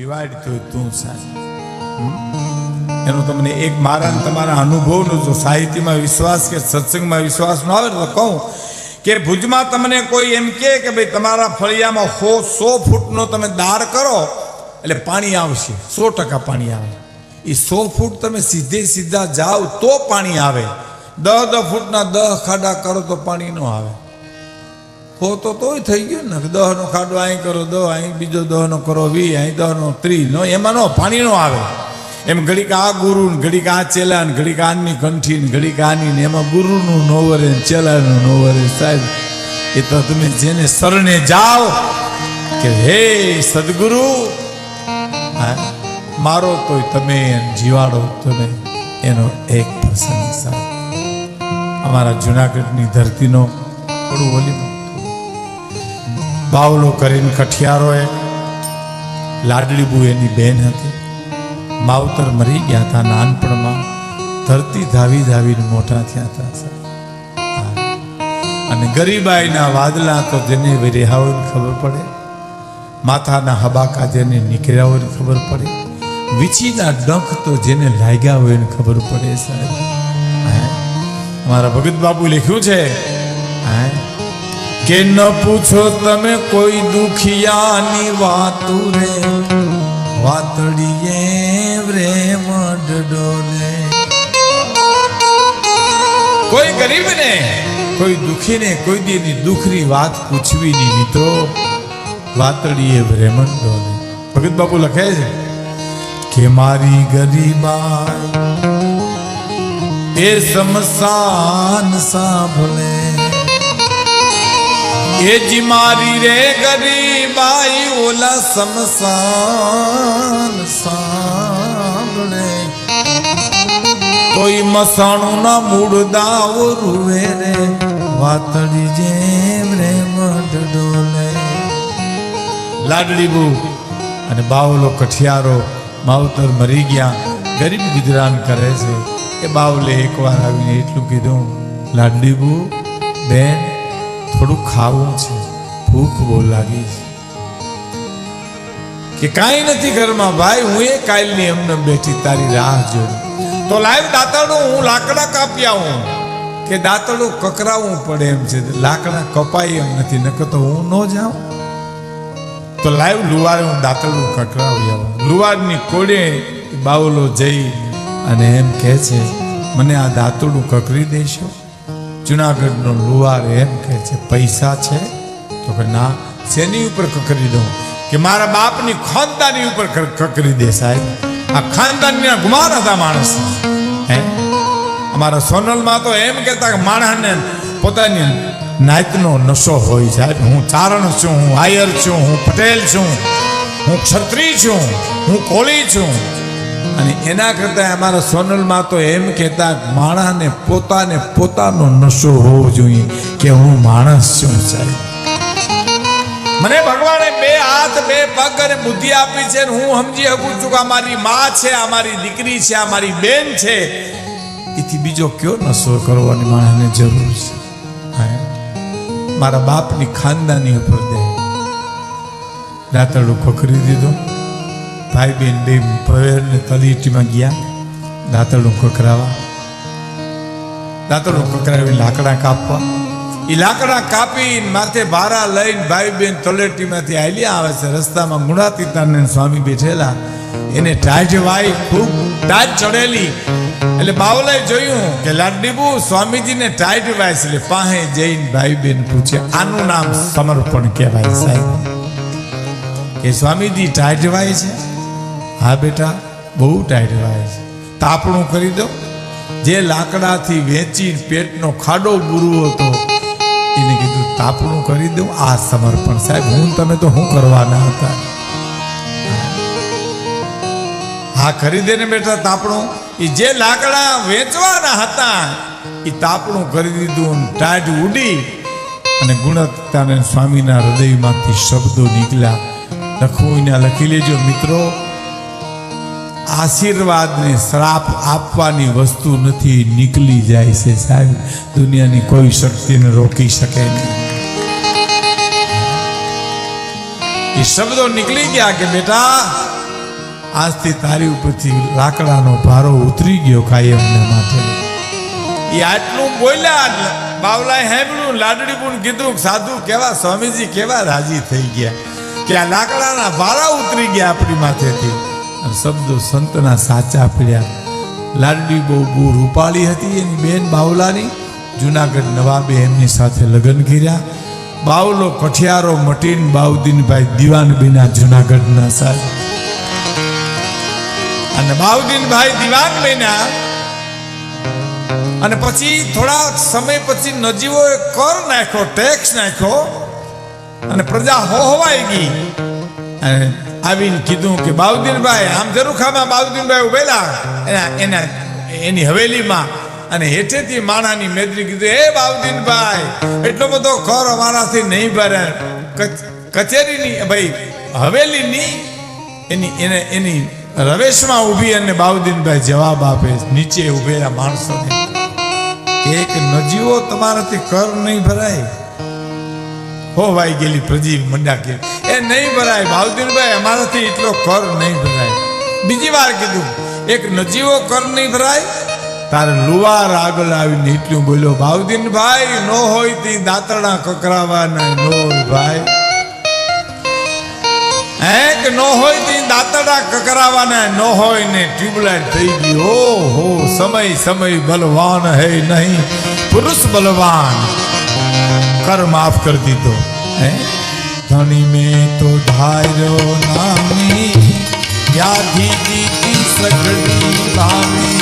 જીવાડતો તું સાહેબ? એનો તમને એક મારા તમારા અનુભવનો જો સાહિત્યમાં વિશ્વાસ કે સત્સંગમાં વિશ્વાસ ન આવે તો કહું કે ભુજમાં તમને કોઈ એમ કહે કે ભાઈ તમારા ફળિયામાં સો સો ફૂટનો તમે દાર કરો, એટલે પાણી આવશે, સો ટકા પાણી આવે. એ સો ફૂટ તમે સીધે સીધા જાઓ તો પાણી આવે. દહ દહ ફૂટના દહ ખાડા કરો તો પાણી ન આવે. હો તો તોય થઈ ગયું ને. દહનો ખાડો અહીં કરો, દહ અહીં બીજો દહનો કરો વી અહીં દહનો ત્રી નો, એમાં નો પાણી નો આવે. એમ ઘડીક આ ગુરુ ને ઘડીક આ ચેલા ને ઘડીક આની કંઠી ને ઘડીક આની ને એમાં ગુરુનું નો વરે ને ચેલાનું નો વરે. સાહેબ, એ તો તમે જેને શરણે જાઓ કે હે સદગુરુ મારો તોય તમે જીવાડો, તમે એનો એક પ્રસંગ સાહેબ અમારા જુનાગઢની ધરતીનો થોડું ઓલી બાવલો કરીને કઠિયારોએ લાડલીબુ એની બેન હતી. માવતર મરી ગયા હતા નાનપણમાં. ધરતી ધાવી ધાવીને મોટા થયા હતા અને ગરીબાઈના વાદલા તો જેને રહ્યા હોય ખબર પડે. માથાના હબાકા જેને નીકળ્યા હોય ખબર પડે. વીછીના ડંખ તો જેને લાગ્યા હોય એને ખબર પડે સાહેબ. મારા ભગત બાબુ લખ્યું છે. હા? કે ન પૂછો તમે કોઈ દુખિયાની વાતુ રે. વાતડીએ રે મડડોલે કોઈ ગરીબ ને કોઈ દુખીને, કોઈ દીની દુખની વાત પૂછવી ની મિત્રો. વાતડીએ બ્રેમન ડોલે ભગત બાપુ લખે છે કે મારી ગરીબાઈ એ સમસાન સાંભળે. એ જી મારી રે ગરીબાઈ, ઓલા સમસાન સાંભળે. કોઈ મસાણું ના મૂળદાવ રૂવે રે વાતડી જેમ રે મઢ ડોલે. બહુ. અને બાવલો કઠિયારો માવતર મરી ગયા, ગરીબ ગુજરાન કરે છે. એ બાવલે એકવાર આવીને એટલું કીધું, લાડલી બહુ, બેન થોડું ખાવું છે, ભૂખ બહુ લાગી છે. કે કાંઈ નથી ઘરમાં, ભાઈ, હું એ કાલની એમને બેઠી તારી રાહ જોઈ. તો લાઈવ દાંતરડું હું લાકડા કાપી આવું કે દાંતરડું કકરાવવું પડે એમ છે, લાકડા કપાય એમ નથી, નકર તો હું ન જાઉં. તો લાઈવ લુવારે હું દાંતરડું કકરાવી આવું લુવારની કોડે બાવલો જઈ અને એમ કહે છે, મને આ દાંતરડું કકરી દેશો. જુનાગઢનો લુવાર એમ કહે છે, પૈસા છે? તો કે, ના. શેની ઉપર કકરી દઉં? કે મારા બાપની ખાનદાની ઉપર કકરી દે સાહેબ. આ ખાનદાનના ગુમાન હતા માણસ. હે? અમારા સોનલમાં તો એમ કહેતા કે માણસને પોતાની નાયતનો નશો હોય સાહેબ, હું ચારણ છું, હું આયર છું, હું પટેલ છું, હું ક્ષત્રિય છું, હું કોળી છું. અને એના કરતાં અમારા સોનલમાં તો એમ કહેતા માણસને પોતાને પોતાનો નશો હોવો જોઈએ કે હું માણસ છું સાહેબ. મને ભગવાને બે હાથ, બે પગ અને બુદ્ધિ આપી છે ને હું સમજી શકું છું કે આ મારી માં છે, આ મારી દીકરી છે, આ મારી બેન છે. એથી બીજો કયો નશો કરવાની માણસને જરૂર છે? મારા બાપની ખાનદાની ઉપર દે. દાંતરડું ખોખરી દીધું. ભાઈ બેન બે પ્રવેરને તલીટીમાં ગયા. દાંતરડું ખોખરાવા દાંતરડું કકરાવી લાકડા કાપવા. એ લાકડા કાપી માથે ભારા લઈને ભાઈ બેન તલેટીમાંથી આલ્યા આવે છે રસ્તામાં ગુણાતીતાને સ્વામી બેઠેલા. એને ટાજ વાઈ ખૂબ ટાજ ચડેલી. એટલે બાવલાએ જોયું કે લાડડીબુ સ્વામીજીને ટાઈટ વાય એટલે પાસે જઈને ભાઈ બેન પૂછે, આનું નામ સમર્પણ કહેવાય સાહેબ? કે સ્વામીજી ટાઈટ વાય છે? હા બેટા, બહુ ટાઈટ વાય છે. તાપણું કરી દો. જે લાકડાથી વેચી પેટનો ખાડો બુરવો હતો, એને કીધું, તાપણું કરી દઉં આ સમર્પણ. સાહેબ, હું તમે તો હું કરવાના હતા? હા ખરીદે ને બેટા તાપણું. એ જે લાકડા વેચવાના હતા એ તાપણું કરી દીધું ટાઈટ ઉડી અને ગુણવત્તાને સ્વામીના હૃદયમાંથી શબ્દો નીકળ્યા. લખવું લખી લેજો, મિત્રો. આશીર્વાદને શ્રાપ આપવાની વસ્તુ નથી, નીકળી જાય છે સાહેબ. દુનિયાની કોઈ શક્તિને રોકી શકે નહીં. એ શબ્દો નીકળી ગયા કે બેટા, આજથી તારી ઉપરથી લાકડાનો ભારો ઉતરી ગયો કાયમને માટે. એ આટલું બોલ્યા બાવલાએ સાંભળ્યું, લાડડી પણ કીધું સાધુ કેવા, સ્વામીજી કેવા રાજી થઈ ગયા કે આ લાકડાના ભારા ઉતરી ગયા આપણી માથેથી. શબ્દો સંતના સાચા પડ્યા. લાડડી બહુ બહુ રૂપાળી હતી, એની બેન બાવલાની. જુનાગઢ નવાબે એમની સાથે લગ્ન કર્યા. બાવલો કઠિયારો મટીન બાઉદ્દીનભાઈ દિવાનબીના જુનાગઢના સાહેબ. અને બાઉદ્દીનભાઈ દિવાન બન્યા અને પછી થોડા સમય પછી નજીવોએ કર નાખ્યો, ટેક્સ નાખ્યો. અને પ્રજા હોહવાઈ ગઈ. અને આવીને કીધું કે, બાઉદ્દીનભાઈ, આમ જરૂખામાં બાઉદ્દીનભાઈ ઉભેલા. એના એના, એની હવેલીમાં અને હેઠેથી માણાની મેદરી કીધું, હે બાઉદ્દીનભાઈ, એટલો બધો કર અમારાથી નહીં ભરે. કચ- કચેરીની, ભાઈ, હવેલીની, એની, એને, એની રવેશમાં ઊભી અને બાઉદ્દીનભાઈ જવાબ આપે, નીચે ઉભેલા માણસોને એક નજીવો તમારાથી કર નહીં ભરાય. હો ભાઈ ગયેલી પ્રજી મંડા કે, એ નહીં ભરાય બાઉદ્દીનભાઈ અમારાથી એટલો કર નહીં ભરાય. બીજી વાર કીધું, એક નજીવો કર નહીં ભરાય. તારે લુવાર આગળ આવીને એટલું બોલ્યો ભાઈ નો હોય તે દાંતરડા કકરાવાના, નો હોય ભાઈ. હે કે નો હોય તે દાંતડા કકરાવાના, નો હોય ને ટ્યુબલાઇટ થઈ ગઈ. ઓ હો સમય સમય બલવાન હે નહીં, પુરુષ બલવાન. કર માફ કર દીધો હે? ધણી મેં તો ધાર્યો નામી વ્યાધિ દીધી સગડી પામી